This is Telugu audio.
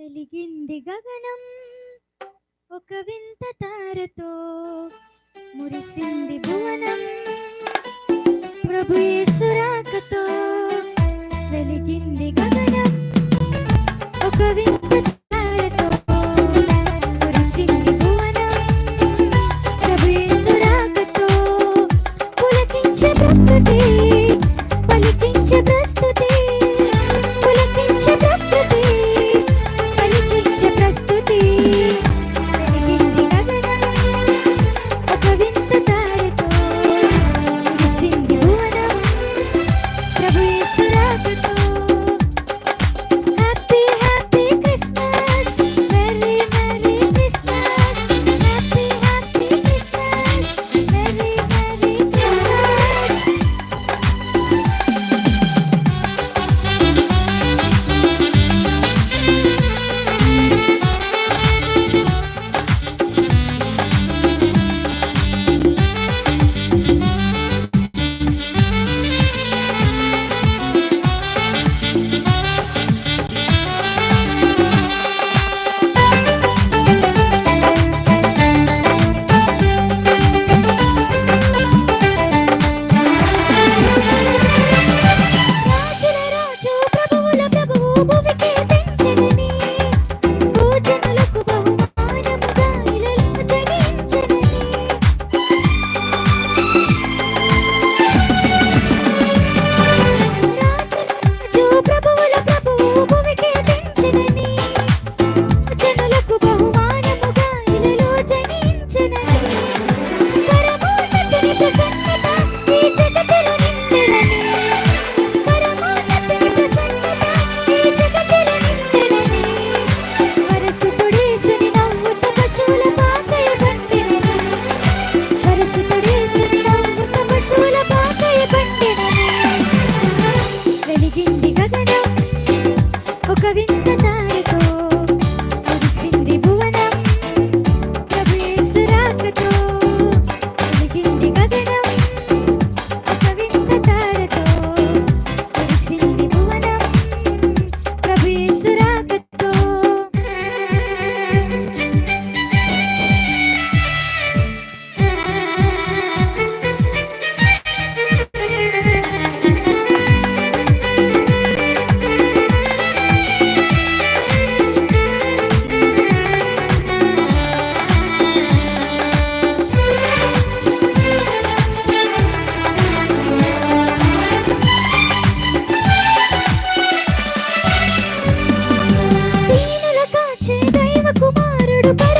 వెలిగింది గగనం. ఒక వింత తారతో మురిసింది భువనం. ప్రభు సురాకతో వెలిగింది గగనం. ఒక వింత you. பாடுபட